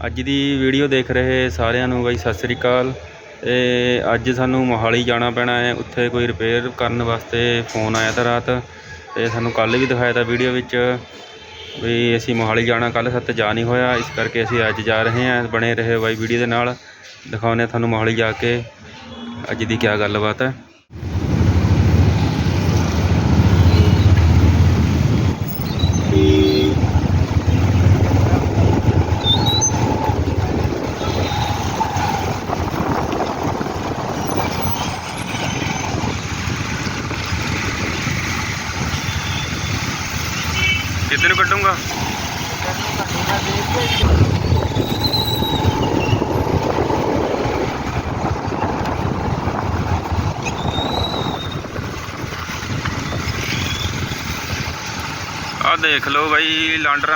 ਅੱਜ ਦੀ ਵੀਡੀਓ ਦੇਖ ਰਹੇ ਸਾਰਿਆਂ ਨੂੰ ਬਾਈ, ਸਤਿ ਸ੍ਰੀ ਅਕਾਲ। ਤੇ ਅੱਜ ਸਾਨੂੰ ਮੋਹਾਲੀ ਜਾਣਾ ਪੈਣਾ ਹੈ। ਉੱਥੇ ਕੋਈ ਰਿਪੇਅਰ ਕਰਨ ਵਾਸਤੇ ਫੋਨ ਆਇਆ ਤਾਂ ਰਾਤ। ਤੇ ਸਾਨੂੰ ਕੱਲ ਵੀ ਦਿਖਾਇਆ ਤਾਂ ਵੀਡੀਓ ਵਿੱਚ ਵੀ ਅਸੀਂ ਮੋਹਾਲੀ ਜਾਣਾ ਕੱਲ ਸੱਤ ਜਾ ਨਹੀਂ ਹੋਇਆ। ਇਸ ਕਰਕੇ ਅਸੀਂ ਅੱਜ ਜਾ ਰਹੇ ਹਾਂ, ਬਣੇ ਰਹੇ ਬਾਈ ਵੀਡੀਓ ਦੇ ਨਾਲ। ਦਿਖਾਉਂਦੇ ਹਾਂ ਤੁਹਾਨੂੰ ਮੋਹਾਲੀ ਜਾ ਕੇ ਅੱਜ ਦੀ ਕੀ ਗੱਲਬਾਤ ਹੈ। ਆ ਦੇਖ ਲਓ ਬਾਈ, ਲਾਂਡਰਾ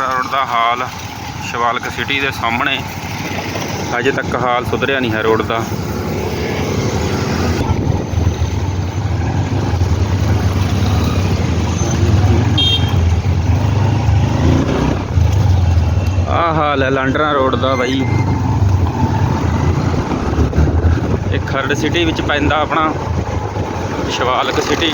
ਰੋਡ ਦਾ ਹਾਲ, ਸ਼ਿਵਾਲਕ ਸਿਟੀ ਦੇ ਸਾਹਮਣੇ। ਅਜੇ ਤੱਕ ਹਾਲ ਸੁਧਰਿਆ ਨਹੀਂ ਹੈ ਰੋਡ ਦਾ। ਆ ਹਾਲ ਹੈ ਲਾਂਡਰਾ ਰੋਡ ਦਾ ਬਾਈ। ਇਹ ਖਰੜ ਸਿਟੀ ਵਿੱਚ ਪੈਂਦਾ ਆਪਣਾ, ਸ਼ਿਵਾਲਕ ਸਿਟੀ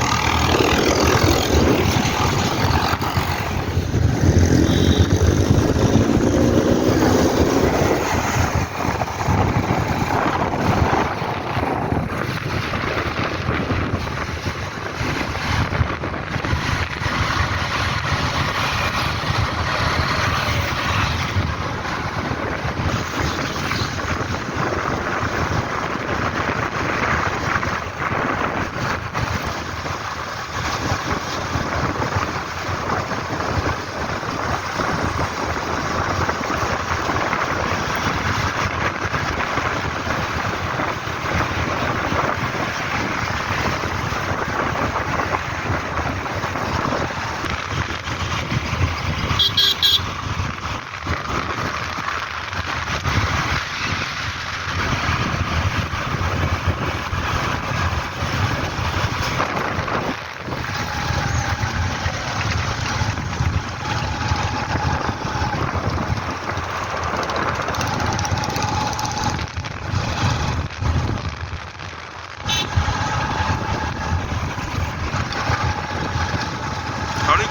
ਹੌਲੀ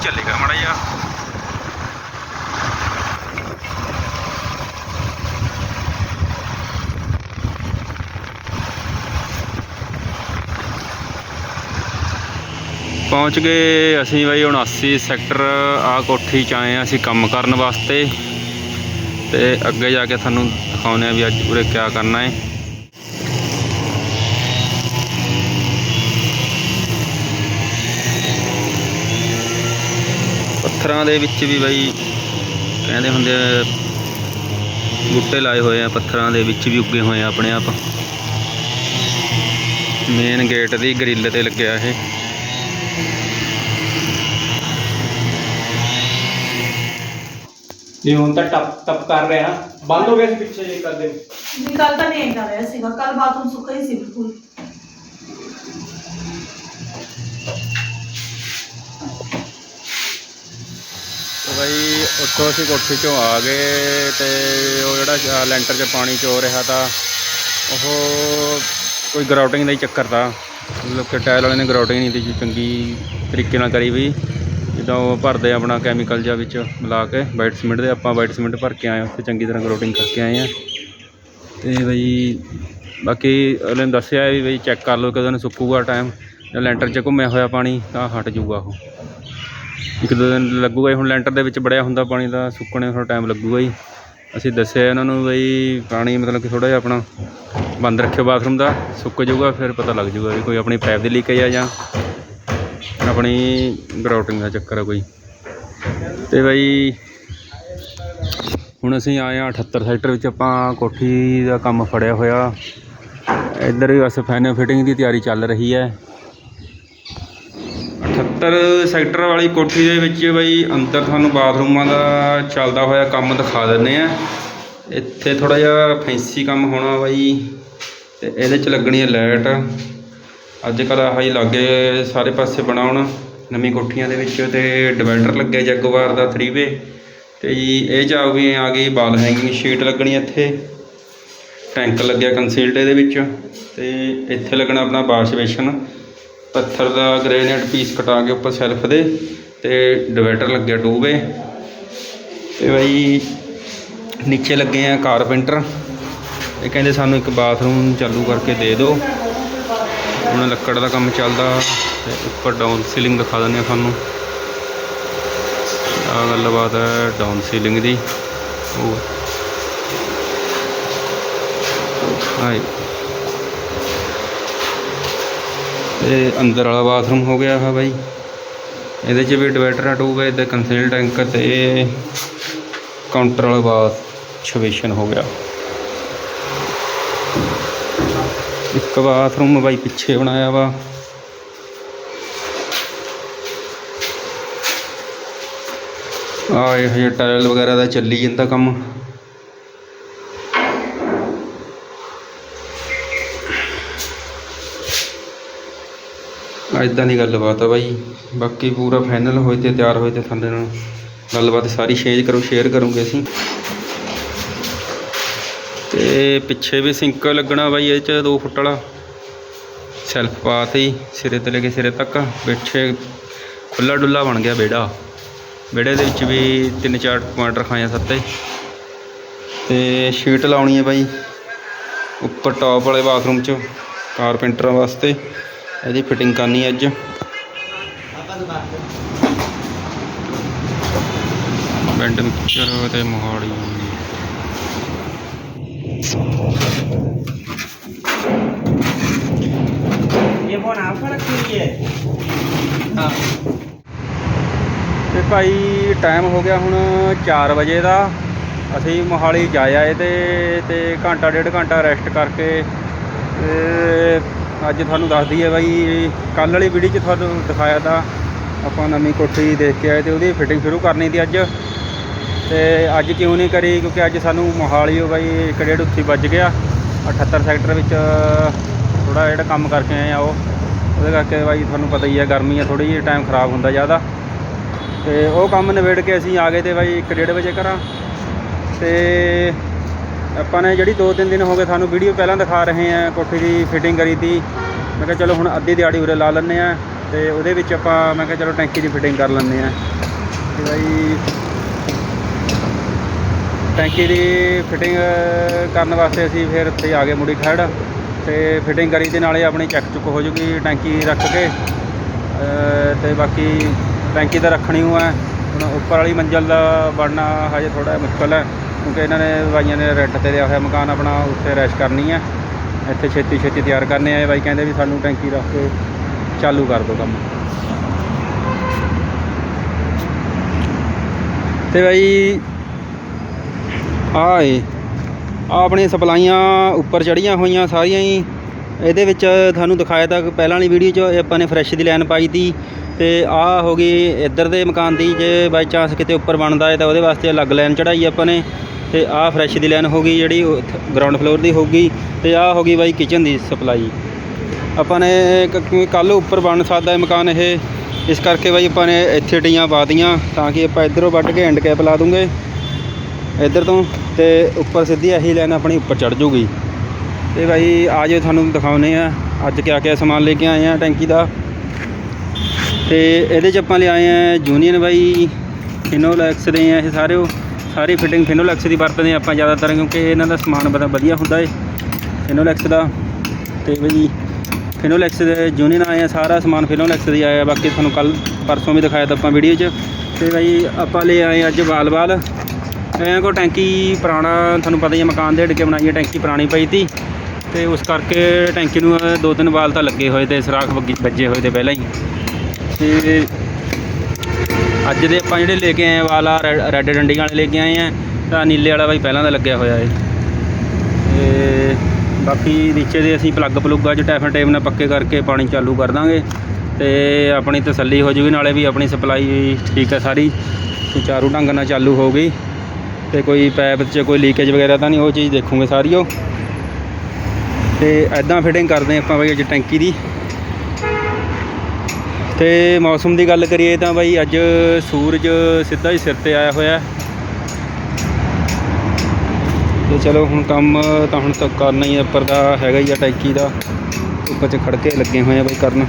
ਚੱਲੇਗਾ ਜਿਹਾ ਪਹੁੰਚ ਗਏ ਅਸੀਂ ਬਾਈ 79 ਸੈਕਟਰ ਆ ਕੋਠੀ ਚ ਆਏ ਆ ਅਸੀਂ ਕੰਮ ਕਰਨ ਵਾਸਤੇ। ਤੇ ਅੱਗੇ ਜਾ ਕੇ ਤੁਹਾਨੂੰ ਦਿਖਾਉਂਦੇ ਆ ਵੀ ਅੱਜ ਉਰੇ ਕੀ ਕਰਨਾ ਹੈ। ਪੱਥਰਾਂ ਦੇ ਵਿੱਚ ਵੀ ਬਾਈ ਕਹਿੰਦੇ ਹੁੰਦੇ ਆ ਬੂਟੇ ਲਾਏ ਹੋਏ ਆ ਪੱਥਰਾਂ ਦੇ ਵਿੱਚ ਵੀ ਉੱਗੇ ਹੋਏ ਆ ਆਪਣੇ ਆਪ। ਮੇਨ ਗੇਟ ਦੀ ਗ੍ਰਿਲ ਤੇ ਲੱਗਿਆ ਇਹ। ਨਹੀਂ ਹੁਣ ਤਾਂ ਟਪ ਟਪ ਕਰ ਰਹੇ ਆ ਬੰਦ ਹੋ ਗਿਆ ਸੀ ਪਿੱਛੇ ਜੇ ਕਰਦੇ ਨਹੀਂ ਕੱਲ ਤਾਂ ਨਹੀਂ ਇੰਨਾ ਰਿਹਾ ਸੀਗਾ ਕੱਲ ਬਾਥਰੂਮ ਸੁੱਕਾ ਹੀ ਸੀ ਬਿਲਕੁਲ। ਬਾਈ ਉੱਥੋਂ ਅਸੀਂ ਕੋਠੀ ਚੋਂ ਆ ਗਏ ਤੇ ਉਹ ਜਿਹੜਾ ਲੈਂਟਰ 'ਚ ਪਾਣੀ ਚੋ ਰਿਹਾ ਤਾਂ ਉਹ ਕੋਈ ਗਰਾਊਟਿੰਗ ਦਾ ਹੀ ਚੱਕਰ ਤਾਂ। ਮਤਲਬ ਕਿ ਟਾਇਲ ਵਾਲੇ ਨੇ ਗਰਾਊਟਿੰਗ ਨਹੀਂ ਦੀ ਚੰਗੀ ਤਰੀਕੇ ਨਾਲ ਕਰੀ ਵੀ। ਜਿੱਦਾਂ ਉਹ ਭਰਦੇ ਆਪਣਾ ਕੈਮੀਕਲ ਜਾਂ ਵਿੱਚ ਮਿਲਾ ਕੇ ਵਾਈਟ ਸੀਮੈਂਟ ਦੇ ਆਪਾਂ ਵਾਈਟ ਸੀਮੈਂਟ ਭਰ ਕੇ ਆਏ ਹਾਂ, ਉੱਥੇ ਚੰਗੀ ਤਰ੍ਹਾਂ ਗਰਾਊਟਿੰਗ ਕਰਕੇ ਆਏ ਆ ਤੇ ਬਈ ਬਾਕੀ ਉਹਨੇ ਦੱਸਿਆ ਵੀ ਬਈ ਚੈੱਕ ਕਰ ਲਓ ਕਦੋਂ ਨੂੰ ਸੁੱਕੂਗਾ ਟਾਈਮ ਜਾਂ ਲੈਂਟਰ 'ਚ ਘੁੰਮਿਆ ਹੋਇਆ ਪਾਣੀ ਤਾਂ ਹਟ ਜਾਊਗਾ ਉਹ। ਇੱਕ ਦੋ ਦਿਨ ਲੱਗੂਗਾ ਜੀ, ਹੁਣ ਲੈਂਟਰ ਦੇ ਵਿੱਚ ਬੜਿਆ ਹੁੰਦਾ ਪਾਣੀ ਦਾ ਸੁੱਕਣੇ ਥੋੜ੍ਹਾ ਟਾਈਮ ਲੱਗੂਗਾ ਜੀ। ਅਸੀਂ ਦੱਸਿਆ ਇਹਨਾਂ ਨੂੰ ਬਈ ਪਾਣੀ ਮਤਲਬ ਕਿ ਥੋੜ੍ਹਾ ਜਿਹਾ ਆਪਣਾ ਬੰਦ ਰੱਖਿਓ ਬਾਥਰੂਮ ਦਾ ਸੁੱਕ ਜਾਊਗਾ ਫਿਰ ਪਤਾ ਲੱਗ ਜਾਊਗਾ ਵੀ ਕੋਈ ਆਪਣੀ ਪਾਈਪ ਦੀ ਲੀਕੇਜ ਆ ਜਾਂ ਆਪਣੀ ਗਰਾਊਟਿੰਗ ਦਾ ਚੱਕਰ ਆ ਕੋਈ। ਤੇ ਬਈ ਹੁਣ ਅਸੀਂ ਆਏ ਆ 78 ਸੈਕਟਰ ਵਿੱਚ ਆਪਾਂ ਕੋਠੀ ਦਾ ਕੰਮ ਫੜਿਆ ਹੋਇਆ। ਇੱਧਰ ਵੀ ਬਸ ਫੈਨ ਫਿਟਿੰਗ ਦੀ ਤਿਆਰੀ ਚੱਲ ਰਹੀ ਹੈ। 78 ਸੈਕਟਰ ਵਾਲੀ ਕੋਠੀ ਦੇ ਵਿੱਚ ਬਈ ਅੰਦਰ ਤੁਹਾਨੂੰ ਬਾਥਰੂਮਾਂ ਦਾ ਚੱਲਦਾ ਹੋਇਆ ਕੰਮ ਦਿਖਾ ਦਿੰਨੇ ਆ। ਇੱਥੇ ਥੋੜਾ ਜਿਹਾ ਫੈਂਸੀ ਕੰਮ ਹੋਣਾ ਬਾਈ, ਤੇ ਇਹਦੇ ਚ ਲੱਗਣੀ ਹੈ ਲਾਈਟ। ਅੱਜ ਕੱਲ੍ਹ ਆਹ ਹੀ ਲੱਗੇ ਸਾਰੇ ਪਾਸੇ ਬਣਾਉਣ ਨਵੀਂ ਕੋਠੀਆਂ ਦੇ ਵਿੱਚ ਤੇ ਡਿਵਾਈਡਰ ਲੱਗਿਆ ਜੈਗੁਆਰ ਦਾ 3 ਵੇ ਤੇ ਜੀ ਇਹ ਚ ਆ ਗਈ ਆ ਗਈ ਬਾਲ ਹੈਂਗਿੰਗ ਸ਼ੀਟ ਲੱਗਣੀ ਇੱਥੇ। ਟੈਂਕ ਲੱਗਿਆ ਕੰਸੀਲਡ ਇਹਦੇ ਵਿੱਚ। ਤੇ ਇੱਥੇ ਲੱਗਣਾ ਆਪਣਾ ਵਾਸ਼ ਬੇਸ਼ਨ। ਪੱਥਰ ਦਾ ਗ੍ਰੇਨਾਈਟ ਪੀਸ ਕਟਾ ਕੇ ਉੱਪਰ ਸੈਲਫ ਦੇ ਤੇ ਡਿਵਾਈਡਰ ਲੱਗਿਆ 2 ਤੇ ਬਾਈ ਨੀਚੇ ਲੱਗੇ ਆ ਕਾਰਪੈਂਟਰ ਇਹ ਕਹਿੰਦੇ ਸਾਨੂੰ ਇੱਕ ਬਾਥਰੂਮ ਚਾਲੂ ਕਰਕੇ ਦੇ ਦਿਓ। ਹੁਣ ਲੱਕੜ ਦਾ ਕੰਮ ਚੱਲਦਾ ਤੇ ਉੱਪਰ ਡਾਊਨ ਸੀਲਿੰਗ ਦਿਖਾ ਦਿੰਦੇ ਆ ਤੁਹਾਨੂੰ। ਆ ਗੱਲਬਾਤ ਹੈ ਡਾਊਨ ਸੀਲਿੰਗ ਦੀ। ਉਹ। ਹਾਏ। ਤੇ ਅੰਦਰ ਵਾਲਾ ਬਾਥਰੂਮ ਹੋ ਗਿਆ ਹੈ ਬਾਈ। ਇਹਦੇ 'ਚ ਵੀ ਡਿਵਾਈਡਰ ਆ ਟੂਬ ਹੈ ਤੇ ਕੰਸੀਲ ਟੈਂਕ ਤੇ ਕਾਊਂਟਰ ਵਾਲਾ ਬਾਥ ਛਵੇਸ਼ਨ ਹੋ ਗਿਆ। ਇੱਕ ਬਾਥਰੂਮ ਬਾਈ ਪਿੱਛੇ ਬਣਾਇਆ ਵਾ। ਆ ਇਹ ਹਜੇ ਟਾਇਲ ਵਗੈਰਾ ਦਾ ਚੱਲੀ ਜਾਂਦਾ ਕੰਮ। ਇਦਾਂ ਦੀ ਗੱਲਬਾਤ ਆ ਬਾਈ। ਬਾਕੀ ਪੂਰਾ ਫਾਈਨਲ ਹੋਏ ਤੇ ਤਿਆਰ ਹੋਏ ਤੇ ਸਾਡੇ ਨਾਲ ਗੱਲਬਾਤ ਸਾਰੀ ਸ਼ੇਅਰ ਕਰੋ ਸ਼ੇਅਰ ਕਰੂੰਗੇ ਅਸੀਂ। ਤੇ ਪਿੱਛੇ ਵੀ ਸਿੰਕ ਲੱਗਣਾ ਬਾਈ ਇਹ ਚ 2 ਫੁੱਟ ਵਾਲਾ। ਸੈਲਫ ਪਾਤੀ ਸਿਰੇ ਤੋਂ ਲੈ ਕੇ ਸਿਰੇ ਤੱਕ। ਪਿੱਛੇ ਖੁੱਲਾ ਡੁੱਲਾ ਬਣ ਗਿਆ ਵਿਹੜਾ। ਵਿਹੜੇ ਦੇ ਵਿੱਚ ਵੀ ਤਿੰਨ ਚਾਰ ਪੁਆਇੰਟ ਖਾਏ ਆ ਸੱਤੇ। ਤੇ ਸ਼ੀਟ ਲਾਉਣੀ ਹੈ ਬਾਈ, ਉੱਪਰ ਟੌਪ ਵਾਲੇ ਬਾਥਰੂਮ 'ਚ ਕਾਰਪੈਂਟਰਾਂ ਵਾਸਤੇ। ਇਹਦੀ ਫਿਟਿੰਗ ਕਰਨੀ ਅੱਜ। ਪਿੰਡ ਮਿਕਸਚਰ ਤੇ ਮੋਹਾਲੀ ਇਹ ਤੇ ਭਾਈ ਟਾਈਮ ਹੋ ਗਿਆ ਹੁਣ 4 ਵਜੇ ਦਾ। ਅਸੀਂ ਮੋਹਾਲੀ ਜਾ ਆਏ ਤੇ ਤੇ ਘੰਟਾ ਡੇਢ ਘੰਟਾ ਰੈਸਟ ਕਰਕੇ ਤੇ ਅੱਜ ਤੁਹਾਨੂੰ ਦੱਸ ਦਈਏ ਬਾਈ ਕੱਲ ਵਾਲੀ ਵੀਡੀਓ 'ਚ ਤੁਹਾਨੂੰ ਦਿਖਾਇਆ ਤਾਂ ਆਪਾਂ ਨਵੀਂ ਕੋਠੀ ਦੇਖ ਕੇ ਆਏ ਤੇ ਉਹਦੀ ਫਿਟਿੰਗ ਸ਼ੁਰੂ ਕਰਨੀ ਸੀ ਅੱਜ। ਤੇ ਅੱਜ ਕਿਉਂ ਨਹੀਂ ਕਰੀ? ਕਿਉਂਕਿ ਅੱਜ ਸਾਨੂੰ ਮੋਹਾਲੀਓ ਬਾਈ ਇੱਕ ਡੇਢ ਉੱਥੇ ਵੱਜ ਗਿਆ। 78 ਸੈਕਟਰ ਵਿੱਚ ਥੋੜਾ ਜਿਹੜਾ ਕੰਮ ਕਰਕੇ ਆਏ ਆ ਉਹ। ਉਹਦੇ ਕਰਕੇ ਬਾਈ ਤੁਹਾਨੂੰ ਪਤਾ ਹੀ ਹੈ ਗਰਮੀ ਆ ਥੋੜੀ ਜਿਹੀ ਟਾਈਮ ਖਰਾਬ ਹੁੰਦਾ ਜ਼ਿਆਦਾ। ਤੇ ਉਹ ਕੰਮ ਨਿਬੇੜ ਕੇ ਅਸੀਂ ਆ ਗਏ ਤੇ ਬਾਈ 1:30 ਵਜੇ ਘਰਾਂ। ਤੇ ਆਪਾਂ ਨੇ ਜਿਹੜੀ 2-3 ਦਿਨ ਹੋ ਗਏ ਸਾਨੂੰ ਵੀਡੀਓ ਪਹਿਲਾਂ ਦਿਖਾ ਰਹੇ ਆ, ਕੋਠੀ ਦੀ ਫਿਟਿੰਗ ਕਰੀ ਤੀ। ਮੈਂ ਕਿਹਾ ਚਲੋ ਹੁਣ ਅੱਧੀ ਦਿਹਾੜੀ ਉਰੇ ਲਾ ਲੈਂਦੇ ਆ ਤੇ ਉਹਦੇ ਵਿੱਚ ਆਪਾਂ, ਮੈਂ ਕਿਹਾ ਚਲੋ ਟੈਂਕੀ ਦੀ ਫਿਟਿੰਗ ਕਰ ਲੈਂਦੇ ਆ। ਤੇ ਬਾਈ, ਟੈਂਕੀ ਦੀ ਫਿਟਿੰਗ ਕਰਨ ਵਾਸਤੇ ਅਸੀਂ ਫਿਰ ਉੱਥੇ ਆ ਗਏ ਮੁੜੀ ਖੜ ਤੇ ਫਿਟਿੰਗ ਕਰੀ ਤੇ ਨਾਲੇ ਆਪਣੀ ਚੈੱਕ ਚੁੱਕ ਹੋ ਜੂਗੀ ਟੈਂਕੀ ਰੱਖ ਕੇ। ਅਹ ਤੇ ਬਾਕੀ ਟੈਂਕੀ ਤਾਂ ਰੱਖਣੀ ਓ ਹੈ ਹੁਣ ਉੱਪਰ ਵਾਲੀ ਮੰਜ਼ਲ ਦਾ ਬਣਨਾ ਹਜੇ ਥੋੜਾ ਮੁਸ਼ਕਲ ਹੈ ਕਿਉਂਕਿ ਇਹਨਾਂ ਨੇ ਬਾਈਆਂ ਨੇ ਰੈਂਟ ਤੇ ਲਿਆ ਹੋਇਆ ਮਕਾਨ ਆਪਣਾ, ਉੱਥੇ ਰੈਸ਼ ਕਰਨੀ ਹੈ ਇੱਥੇ ਛੇਤੀ ਛੇਤੀ ਤਿਆਰ ਕਰਨੇ ਆ। ਬਾਈ ਕਹਿੰਦੇ ਵੀ ਸਾਨੂੰ ਟੈਂਕੀ ਰੱਖ ਕੇ ਚਾਲੂ ਕਰ ਦਿਓ ਕੰਮ। ਤੇ ਬਾਈ ਆਏ ਆ ਆਪਣੀਆਂ ਸਪਲਾਈਆਂ ਉੱਪਰ ਚੜੀਆਂ ਹੋਈਆਂ ਸਾਰੀਆਂ ਹੀ। ਇਹਦੇ ਵਿੱਚ ਤੁਹਾਨੂੰ ਦਿਖਾਇਆ ਤਾਂ ਪਹਿਲਾਂ ਵਾਲੀ ਵੀਡੀਓ 'ਚ ਆਪਾਂ ਨੇ ਫਰੈਸ਼ ਦੀ ਲਾਈਨ ਪਾਈ ਤੀ। ਤੇ ਆ ਹੋ ਗਈ ਇੱਧਰ ਦੇ ਮਕਾਨ ਦੀ, ਜੇ ਬਾਈ ਚਾਂਸ ਕਿਤੇ ਉੱਪਰ ਬਣਦਾ ਹੈ ਤਾਂ ਉਹਦੇ ਵਾਸਤੇ ਅਲੱਗ ਲਾਈਨ ਚੜਾਈ ਆਪਾਂ ਨੇ। ਤੇ ਆ ਫਰੈਸ਼ ਦੀ ਲਾਈਨ ਹੋ ਗਈ ਜਿਹੜੀ ਗਰਾਊਂਡ ਫਲੋਰ ਦੀ ਹੋਊਗੀ। ਤੇ ਆ ਹੋ ਗਈ ਬਾਈ ਕਿਚਨ ਦੀ ਸਪਲਾਈ ਆਪਾਂ ਨੇ ਕਿਉਂਕਿ ਕੱਲ ਉੱਪਰ ਬਣ ਸਕਦਾ ਹੈ ਮਕਾਨ ਇਹ। ਇਸ ਕਰਕੇ ਬਾਈ ਆਪਾਂ ਨੇ ਇੱਥੇ ਡੀਆਂ ਪਾ ਦਿੱਤੀਆਂ ਤਾਂ ਕਿ ਆਪਾਂ ਇੱਧਰੋਂ ਵੱਢ ਕੇ ਐਂਡ ਕੈਪ ਲਾ ਦੂੰਗੇ। ਇੱਧਰ ਤੋਂ ਤੇ ਉੱਪਰ ਸਿੱਧੀ ਇਹੀ ਲਾਈਨ ਆਪਣੀ ਉੱਪਰ ਚੜ ਜੂਗੀ। ਤੇ ਬਾਈ ਆ ਜਾਓ ਤੁਹਾਨੂੰ ਦਿਖਾਉਨੇ ਆ ਅੱਜ ਕਿਆ ਕਿਆ ਸਮਾਨ ਲੈ ਕੇ ਆਏ ਆ ਟੈਂਕੀ ਦਾ। ਤੇ ਇਹਦੇ ਚ ਆਪਾਂ ਲਿਆਏ ਆ ਜੂਨੀਅਨ ਬਾਈ ਫਿਨੋਲੈਕਸ ਦੇ ਆ ਇਹ ਸਾਰੇ ਉਹ। ਸਾਰੀ ਫਿਟਿੰਗ ਫਿਨੋਲੈਕਸ ਦੀ ਵਰਤਦੇ ਆ ਆਪਾਂ ਜ਼ਿਆਦਾਤਰ ਕਿਉਂਕਿ ਇਹਨਾਂ ਦਾ ਸਮਾਨ ਬੜਾ ਵਧੀਆ ਹੁੰਦਾ ਏ ਫਿਨੋਲੈਕਸ ਦਾ। ਤੇ ਬਈ ਫਿਨੋਲੈਕਸ ਦੇ ਜੂਨੀਅਨ ਆਏ ਆ, ਸਾਰਾ ਸਮਾਨ ਫਿਨੋਲੈਕਸ ਦੀ ਆਇਆ। ਬਾਕੀ ਤੁਹਾਨੂੰ ਕੱਲ ਪਰਸੋਂ ਵੀ ਦਿਖਾਇਆ ਤਾਂ ਆਪਾਂ ਵੀਡੀਓ 'ਚ। ਤੇ ਬਾਈ ਆਪਾਂ ਲੈ ਆਏ ਅੱਜ ਵਾਲ ਵਾਲ। ਐਂ ਕੋ ਟੈਂਕੀ ਪੁਰਾਣਾ, ਤੁਹਾਨੂੰ ਪਤਾ ਹੀ ਹੈ ਮਕਾਨ ਦੇ ਢਕੇ ਬਣਾਈ ਹੈ ਟੈਂਕੀ ਪੁਰਾਣੀ ਪਈ ਤੀ। ਤੇ ਉਸ ਕਰਕੇ ਟੈਂਕੀ ਨੂੰ ਦੋ ਤਿੰਨ ਵਾਲ ਤਾਂ ਲੱਗੇ ਹੋਏ ਤੇ, ਸਰਾਖ ਵੱਗੀ- ਵੱਜੇ ਹੋਏ ਤੇ ਪਹਿਲਾਂ ਹੀ। ਤੇ ਅੱਜ ਦੇ ਆਪਾਂ ਜਿਹੜੇ ਲੈ ਕੇ ਆਏ ਵਾਲਾ ਵਾਲ ਰੈੱਡ ਰੈੱਡ ਡੰਡੀਆਂ ਵਾਲੇ ਲੈ ਕੇ ਆਏ ਆ, ਤਾਂ ਨੀਲੇ ਵਾਲਾ ਬਾਈ ਪਹਿਲਾਂ ਦਾ ਲੱਗਿਆ ਹੋਇਆ ਏ। ਤੇ ਬਾਕੀ ਨੀਚੇ ਦੇ ਅਸੀਂ ਪਲੱਗ ਪਲੁੱਗ ਅੱਜ ਟੈਫਨ ਟੇਪ ਨਾਲ ਪੱਕੇ ਕਰਕੇ ਪਾਣੀ ਚਾਲੂ ਕਰ ਦਾਂਗੇ। ਤੇ ਆਪਣੀ ਤਸੱਲੀ ਹੋ ਜੂਗੀ, ਨਾਲੇ ਵੀ ਆਪਣੀ ਸਪਲਾਈ ਠੀਕ ਹੈ ਸਾਰੀ ਸੁਚਾਰੂ ਢੰਗ ਨਾਲ ਚਾਲੂ ਹੋ ਗਈ। ਤੇ ਕੋਈ ਪੈਪ 'ਚ ਕੋਈ ਲੀਕੇਜ ਵਗੈਰਾ ਤਾਂ ਨਹੀਂ, ਉਹ ਚੀਜ਼ ਦੇਖੂਗੇ ਸਾਰੀ ਉਹ। ਤੇ ਐਦਾਂ ਫਿਟਿੰਗ ਕਰਦੇ ਆਪਾਂ ਬਾਈ ਅੱਜ ਟੈਂਕੀ ਦੀ। ਤੇ ਮੌਸਮ ਦੀ ਗੱਲ ਕਰੀਏ ਤਾਂ ਬਾਈ ਅੱਜ ਸੂਰਜ ਸਿੱਧਾ ਹੀ ਸਿਰ ਤੇ ਆਇਆ ਹੋਇਆ। ਤੇ ਚਲੋ ਹੁਣ ਕੰਮ ਤਾਂ ਹੁਣ ਤੱਕ ਕਰਨਾ ਹੀ ਹੈ ਉੱਪਰ ਦਾ ਹੈਗਾ ਹੀ ਆ ਟੈਂਕੀ ਦਾ। ਉੱਪਰ 'ਚ ਖੜਕੇ ਲੱਗੇ ਹੋਏ ਆ ਬਾਈ ਕਰਨ।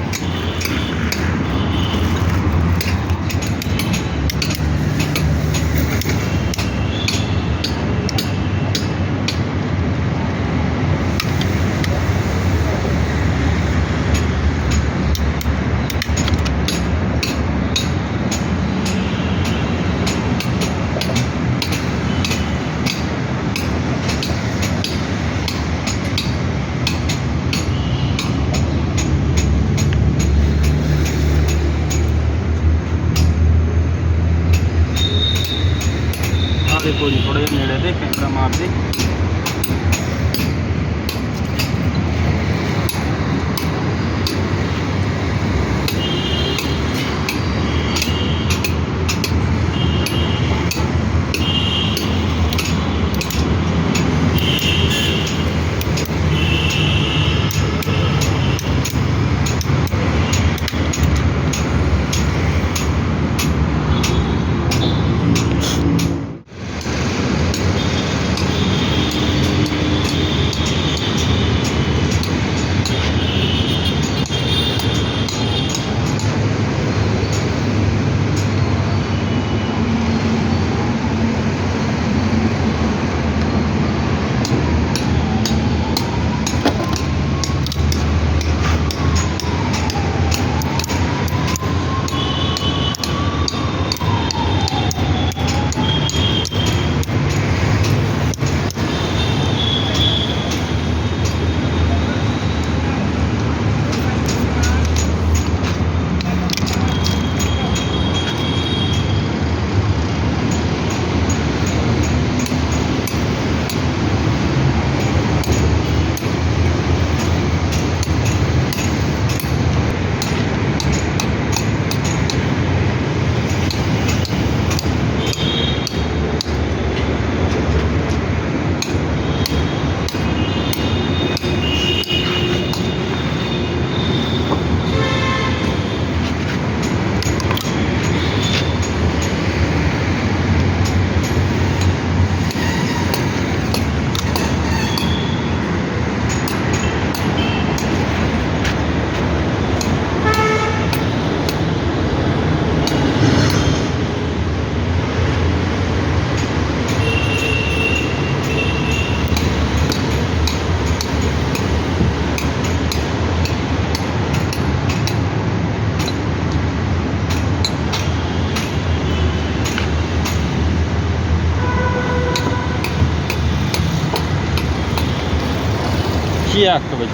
ਚੱਕ ਬਈ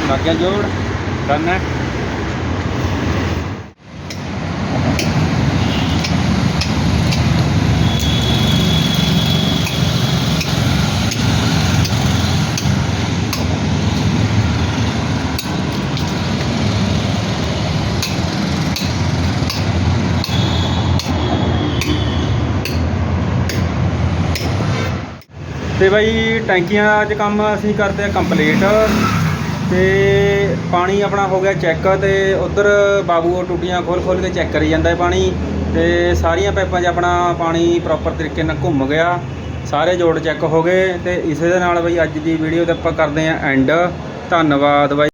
ਲੱਗ ਗਿਆ ਤੇ ਬਾਈ ਟੈਂਕੀਆਂ 'ਚ ਕੰਮ ਅਸੀਂ ਕਰਦੇ ਆ ਕੰਪਲੀਟ ਤੇ ਪਾਣੀ ਆਪਣਾ ਹੋ ਗਿਆ ਚੈੱਕ ਤੇ ਉਧਰ ਬਾਬੂ ਉਹ ਟੂਟੀਆਂ ਖੋਲ ਖੋਲ ਕੇ ਚੈੱਕ ਕਰੀ ਜਾਂਦਾ ਹੈ ਪਾਣੀ ਤੇ ਸਾਰੀਆਂ ਪਾਈਪਾਂ 'ਚ ਆਪਣਾ ਪਾਣੀ ਪ੍ਰੋਪਰ ਤਰੀਕੇ ਨਾਲ ਘੁੰਮ ਗਿਆ। ਸਾਰੇ ਜੋੜ ਚੈੱਕ ਹੋ ਗਏ ਤੇ ਇਸੇ ਦੇ ਨਾਲ ਬਈ ਅੱਜ ਦੀ ਵੀਡੀਓ ਤੇ ਆਪਾਂ ਕਰਦੇ ਆ ਐਂਡ ਧੰਨਵਾਦ ਬਾਈ।